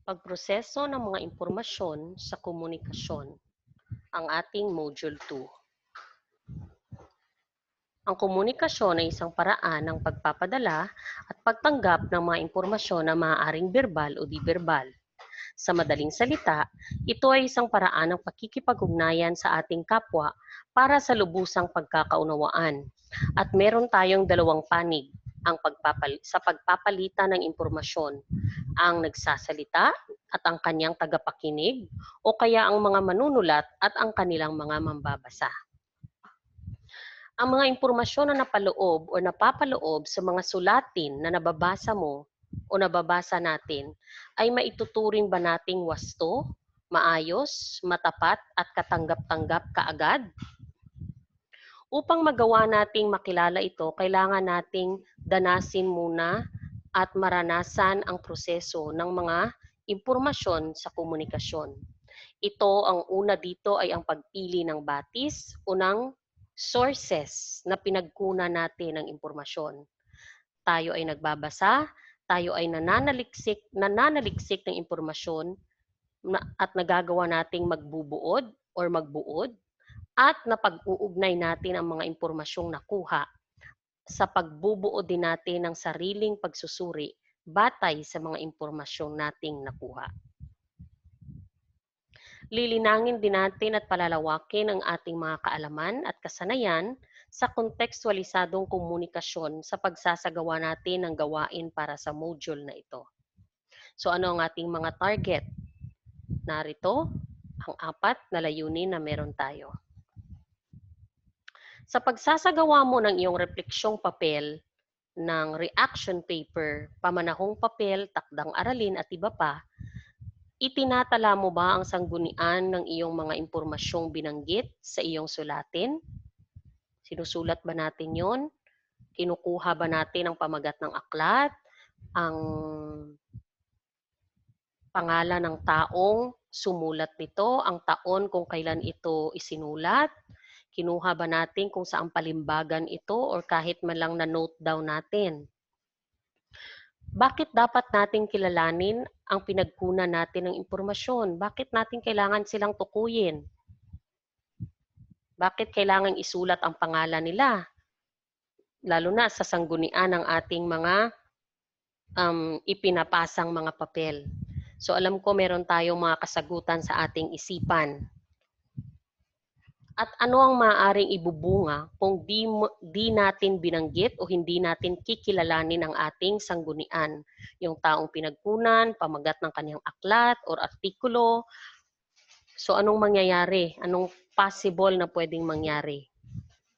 Pagproseso ng mga impormasyon sa komunikasyon, ang ating Module 2. Ang komunikasyon ay isang paraan ng pagpapadala at pagtanggap ng mga impormasyon na maaaring verbal o di-verbal. Sa madaling salita, ito ay isang paraan ng pakikipag-ugnayan sa ating kapwa para sa lubusang pagkakaunawaan. At meron tayong dalawang panig ang pagpapal- sa pagpapalitan ng impormasyon, ang nagsasalita at ang kanyang tagapakinig o kaya ang mga manunulat at ang kanilang mga mambabasa. Ang mga impormasyon na napaloob o napapaloob sa mga sulatin na nababasa mo o nababasa natin ay maituturing ba nating wasto, maayos, matapat at katanggap-tanggap kaagad? Upang magawa nating makilala ito, kailangan nating danasin muna at maranasan ang proseso ng mga impormasyon sa komunikasyon. Ito ang una dito ay ang pagpili ng batis o ng sources na pinagkunan natin ng impormasyon. Tayo ay nagbabasa, tayo ay nananaliksik, nananaliksik ng impormasyon at nagagawa nating magbubuod or magbuod at napag-uugnay natin ang mga impormasyong nakuha sa pagbubuo din natin ng sariling pagsusuri batay sa mga impormasyong nating nakuha. Lilinangin din natin at palalawakin ang ating mga kaalaman at kasanayan sa kontekstualisadong komunikasyon sa pagsasagawa natin ng gawain para sa module na ito. So ano ang ating mga target? Narito ang apat na layunin na meron tayo. Sa pagsasagawa mo ng iyong refleksyong papel, ng reaction paper, pamanahong papel, takdang aralin at iba pa, itinatala mo ba ang sanggunian ng iyong mga impormasyong binanggit sa iyong sulatin? Sinusulat ba natin yon? Kinukuha ba natin ang pamagat ng aklat? Ang pangalan ng taong sumulat nito? Ang taon kung kailan ito isinulat? Kinuha ba natin kung saan palimbagan ito or kahit man lang na-note down natin? Bakit dapat nating kilalanin ang pinagkunan natin ng impormasyon? Bakit natin kailangan silang tukuyin? Bakit kailangan isulat ang pangalan nila? Lalo na sa sanggunian ng ating mga um, ipinapasang mga papel. So alam ko meron tayong mga kasagutan sa ating isipan. At ano ang maaaring ibubunga kung di, di natin binanggit o hindi natin kikilalanin ang ating sanggunian? Yung taong pinagkunan, pamagat ng kanyang aklat or artikulo. So anong mangyayari? Anong possible na pwedeng mangyari?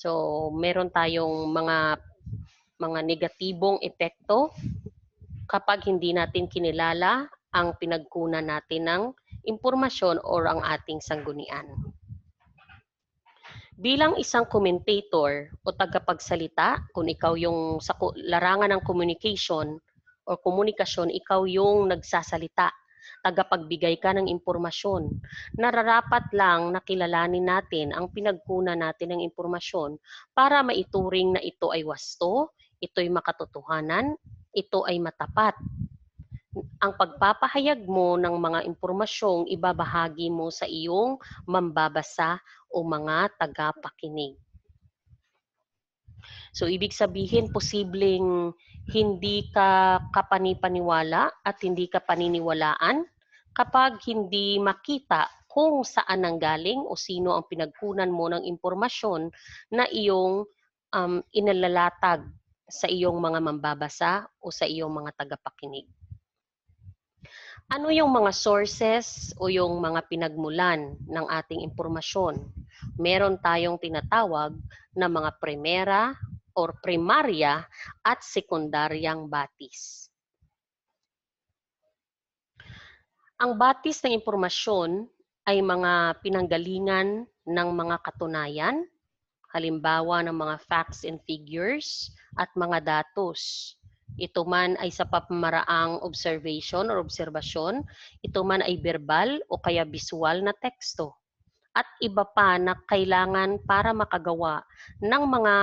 So meron tayong mga mga negatibong epekto kapag hindi natin kinilala ang pinagkunan natin ng impormasyon or ang ating sanggunian. Bilang isang commentator o tagapagsalita, kung ikaw yung sa larangan ng communication or komunikasyon, ikaw yung nagsasalita, tagapagbigay ka ng impormasyon. Nararapat lang na kilalanin natin ang pinagkunan natin ng impormasyon para maituring na ito ay wasto, ito ay makatotohanan, ito ay matapat. Ang pagpapahayag mo ng mga impormasyong ibabahagi mo sa iyong mambabasa o mga tagapakinig. So ibig sabihin posibleng hindi ka kapanipaniwala at hindi ka paniniwalaan kapag hindi makita kung saan nanggaling o sino ang pinagkunan mo ng impormasyon na iyong um, inalalatag sa iyong mga mambabasa o sa iyong mga tagapakinig. Ano yung mga sources o yung mga pinagmulan ng ating impormasyon? Meron tayong tinatawag na mga primera or primarya at sekundaryang batis. Ang batis ng impormasyon ay mga pinanggalingan ng mga katunayan, halimbawa ng mga facts and figures at mga datos. Ito man ay sa pamamaraang observation or obserbasyon, ito man ay verbal o kaya visual na teksto. At iba pa na kailangan para makagawa ng mga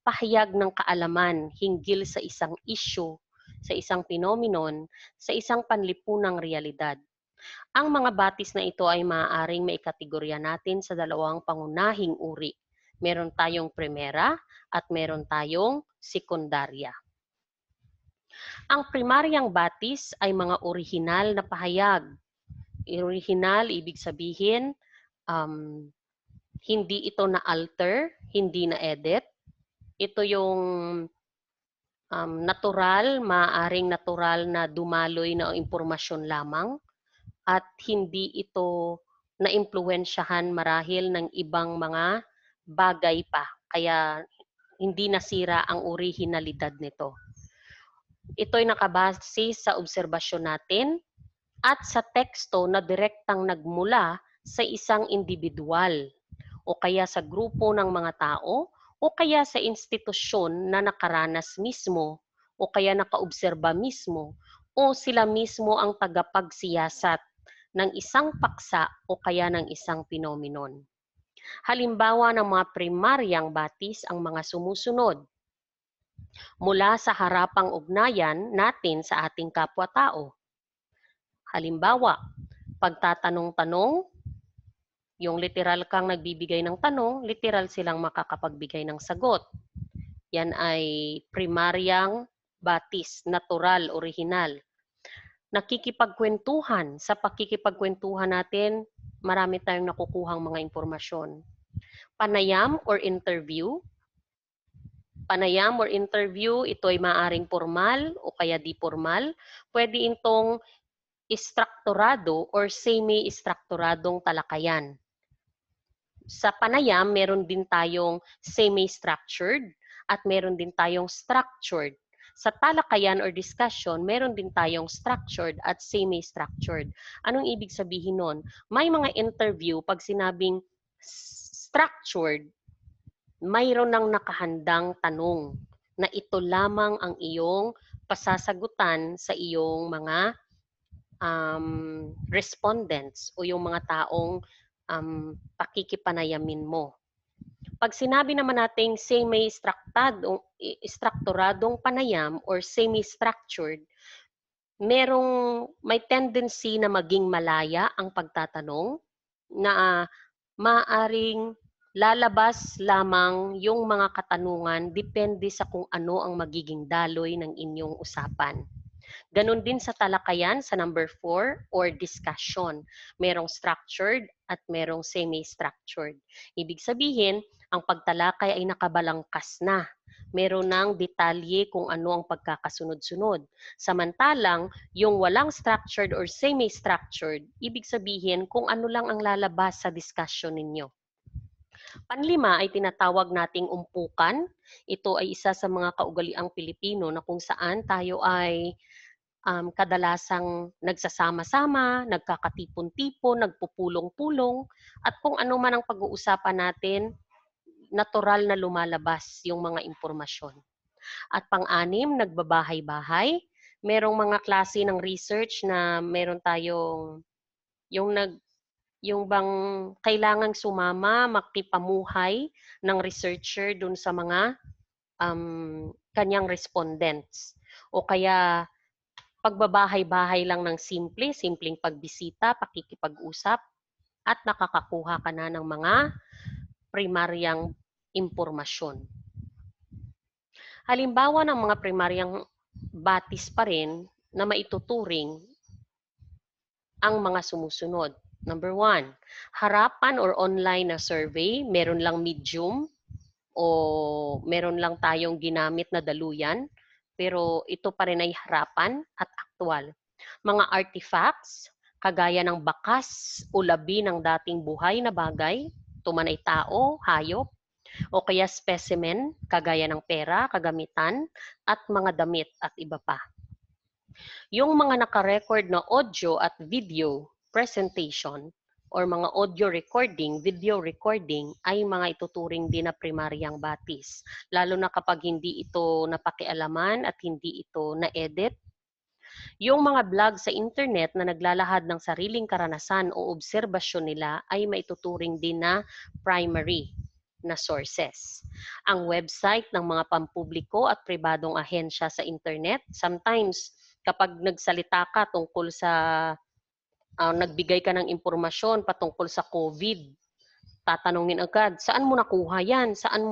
pahayag ng kaalaman hinggil sa isang issue, sa isang pinominon, sa isang panlipunang realidad. Ang mga batis na ito ay maaaring maikategorya natin sa dalawang pangunahing uri. Meron tayong primera at meron tayong sekundarya. Ang primaryang batis ay mga orihinal na pahayag. Orihinal, ibig sabihin, um, hindi ito na alter, hindi na edit. Ito yung um, natural, maaring natural na dumaloy na impormasyon lamang at hindi ito na-impluensyahan marahil ng ibang mga bagay pa. Kaya hindi nasira ang orihinalidad nito. Ito'y nakabase sa obserbasyon natin at sa teksto na direktang nagmula sa isang individual o kaya sa grupo ng mga tao o kaya sa institusyon na nakaranas mismo o kaya nakaobserba mismo o sila mismo ang tagapagsiyasat ng isang paksa o kaya ng isang pinominon. Halimbawa ng mga primaryang batis ang mga sumusunod. Mula sa harapang ugnayan natin sa ating kapwa-tao. Halimbawa, pagtatanong-tanong, yung literal kang nagbibigay ng tanong, literal silang makakapagbigay ng sagot. Yan ay primaryang batis, natural, original. Nakikipagkwentuhan. Sa pakikipagkwentuhan natin, marami tayong nakukuhang mga impormasyon. Panayam or interview. Panayam or interview, ito ay maaring formal o kaya di formal. Pwede itong istrukturado or semi-istrukturadong talakayan. Sa panayam, meron din tayong semi-structured at meron din tayong structured. Sa talakayan or discussion, meron din tayong structured at semi-structured. Anong ibig sabihin nun? May mga interview, pag sinabing structured, mayroon ng nakahandang tanong na ito lamang ang iyong pasasagutan sa iyong mga um, respondents o yung mga taong um, pakikipanayamin mo. Pag sinabi naman nating semi-structuradong panayam or semi-structured, merong may tendency na maging malaya ang pagtatanong na uh, maaring lalabas lamang yung mga katanungan depende sa kung ano ang magiging daloy ng inyong usapan. Ganon din sa talakayan sa number 4 or discussion. Merong structured at merong semi-structured. Ibig sabihin, ang pagtalakay ay nakabalangkas na. Meron ng detalye kung ano ang pagkakasunod-sunod. Samantalang, yung walang structured or semi-structured, ibig sabihin kung ano lang ang lalabas sa discussion ninyo. Panlima ay tinatawag nating umpukan. Ito ay isa sa mga kaugaliang Pilipino na kung saan tayo ay um, kadalasang nagsasama-sama, nagkakatipon-tipon, nagpupulong-pulong, at kung ano man ang pag-uusapan natin, natural na lumalabas yung mga impormasyon. At pang-anim, nagbabahay-bahay. Merong mga klase ng research na meron tayong yung nag yung bang kailangang sumama, makipamuhay ng researcher dun sa mga um, kanyang respondents. O kaya pagbabahay-bahay lang ng simple, simpleng pagbisita, pakikipag-usap, at nakakakuha ka na ng mga primaryang impormasyon. Halimbawa ng mga primaryang batis pa rin na maituturing ang mga sumusunod. Number one, harapan or online na survey, meron lang medium o meron lang tayong ginamit na daluyan pero ito pa rin ay harapan at aktwal. Mga artifacts, kagaya ng bakas o labi ng dating buhay na bagay, tuman ay tao, hayop, o kaya specimen, kagaya ng pera, kagamitan, at mga damit at iba pa. Yung mga nakarecord na audio at video presentation or mga audio recording, video recording ay mga ituturing din na primaryang batis. Lalo na kapag hindi ito napakialaman at hindi ito na-edit. Yung mga vlog sa internet na naglalahad ng sariling karanasan o obserbasyon nila ay maituturing din na primary. na sources. Ang website ng mga pampubliko at pribadong ahensya sa internet, sometimes kapag nagsalita ka tungkol sa ah, nagbigay ka ng impormasyon patungkol sa COVID, tatanungin agad, saan mo nakuha yan? Saan,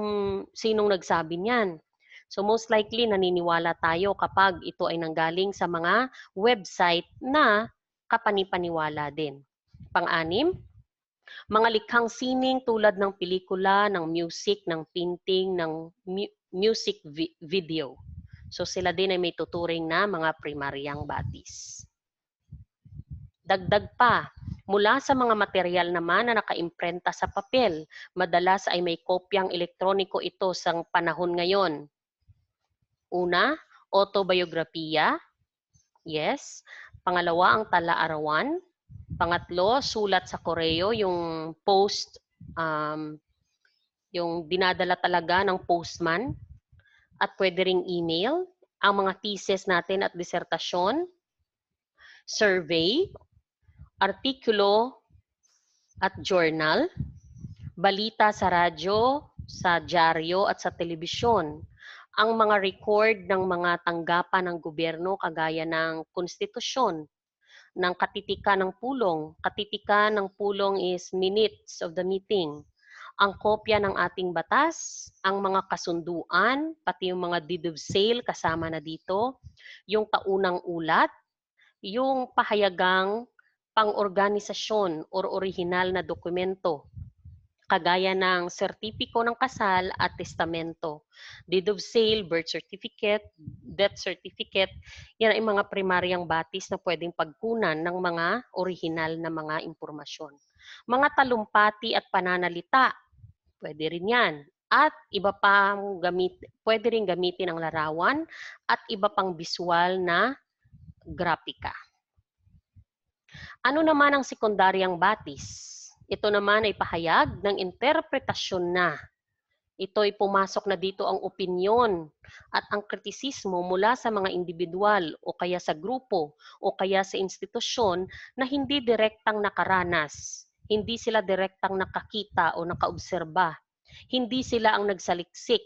sinong nagsabi niyan? So most likely, naniniwala tayo kapag ito ay nanggaling sa mga website na kapanipaniwala din. Pang-anim, mga likhang sining tulad ng pelikula, ng music, ng painting, ng mu- music vi- video. So sila din ay may tuturing na mga primaryang batis. Dagdag pa, mula sa mga material naman na nakaimprenta sa papel, madalas ay may kopyang elektroniko ito sa panahon ngayon. Una, autobiografiya. Yes. Pangalawa, ang tala-arawan. Pangatlo, sulat sa koreo, yung post, um, yung dinadala talaga ng postman. At pwede ring email. Ang mga thesis natin at disertasyon. Survey. Artikulo at journal. Balita sa radyo, sa dyaryo at sa telebisyon ang mga record ng mga tanggapan ng gobyerno kagaya ng konstitusyon, ng katitikan ng pulong. Katitikan ng pulong is minutes of the meeting. Ang kopya ng ating batas, ang mga kasunduan, pati yung mga deed of sale kasama na dito, yung taunang ulat, yung pahayagang pang-organisasyon or orihinal na dokumento kagaya ng sertipiko ng kasal at testamento. Deed of sale, birth certificate, death certificate, yan ay mga primaryang batis na pwedeng pagkunan ng mga orihinal na mga impormasyon. Mga talumpati at pananalita, pwede rin yan. At iba pang gamit, pwede rin gamitin ang larawan at iba pang visual na grafika. Ano naman ang sekundaryang batis? Ito naman ay pahayag ng interpretasyon na. Ito ay pumasok na dito ang opinyon at ang kritisismo mula sa mga individual o kaya sa grupo o kaya sa institusyon na hindi direktang nakaranas, hindi sila direktang nakakita o nakaobserba, hindi sila ang nagsaliksik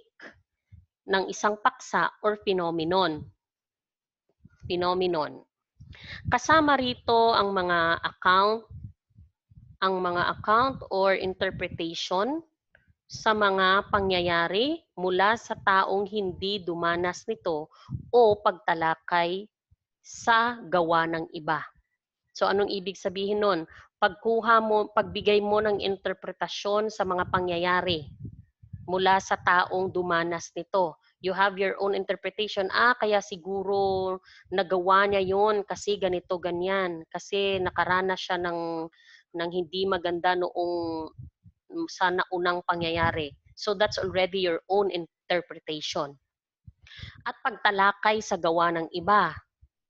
ng isang paksa or phenomenon. Phenomenon. Kasama rito ang mga account ang mga account or interpretation sa mga pangyayari mula sa taong hindi dumanas nito o pagtalakay sa gawa ng iba. So anong ibig sabihin nun? Pagkuha mo, pagbigay mo ng interpretasyon sa mga pangyayari mula sa taong dumanas nito. You have your own interpretation. Ah, kaya siguro nagawa niya yon kasi ganito, ganyan. Kasi nakaranas siya ng ng hindi maganda noong sa naunang pangyayari. So that's already your own interpretation. At pagtalakay sa gawa ng iba.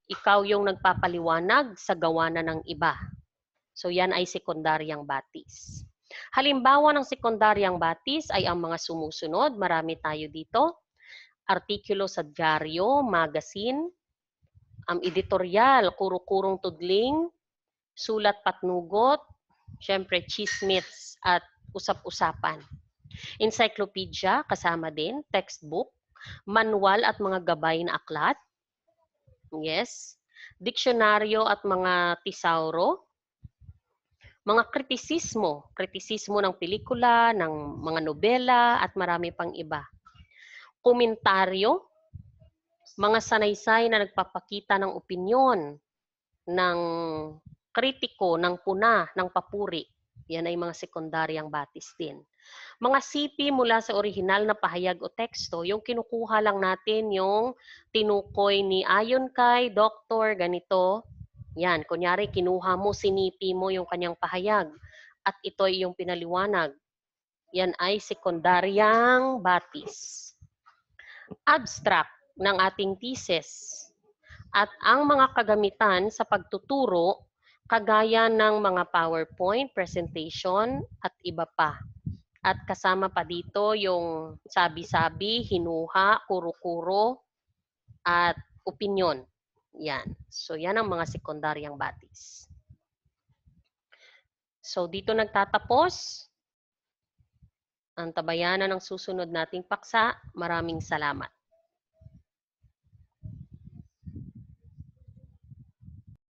Ikaw yung nagpapaliwanag sa gawa na ng iba. So yan ay sekundaryang batis. Halimbawa ng sekundaryang batis ay ang mga sumusunod. Marami tayo dito. Artikulo sa dyaryo, magazine, ang editorial, kuro-kurong tudling, sulat patnugot, syempre chismits at usap-usapan. Encyclopedia, kasama din, textbook, manual at mga gabay na aklat. Yes. Diksyonaryo at mga tisauro. Mga kritisismo, kritisismo ng pelikula, ng mga nobela at marami pang iba. Komentaryo, mga sanaysay na nagpapakita ng opinyon, ng kritiko, ng puna, ng papuri. Yan ay mga sekundaryang batis din. Mga CP mula sa orihinal na pahayag o teksto, yung kinukuha lang natin yung tinukoy ni ayon kay doktor ganito. Yan, kunyari kinuha mo, sinipi mo yung kanyang pahayag at ito ay yung pinaliwanag. Yan ay sekundaryang batis. Abstract ng ating thesis at ang mga kagamitan sa pagtuturo kagaya ng mga PowerPoint presentation at iba pa. At kasama pa dito yung sabi-sabi, hinuha, kuro-kuro, at opinion. Yan. So yan ang mga sekundaryang batis. So dito nagtatapos Ang tabayanan ng susunod nating paksa. Maraming salamat.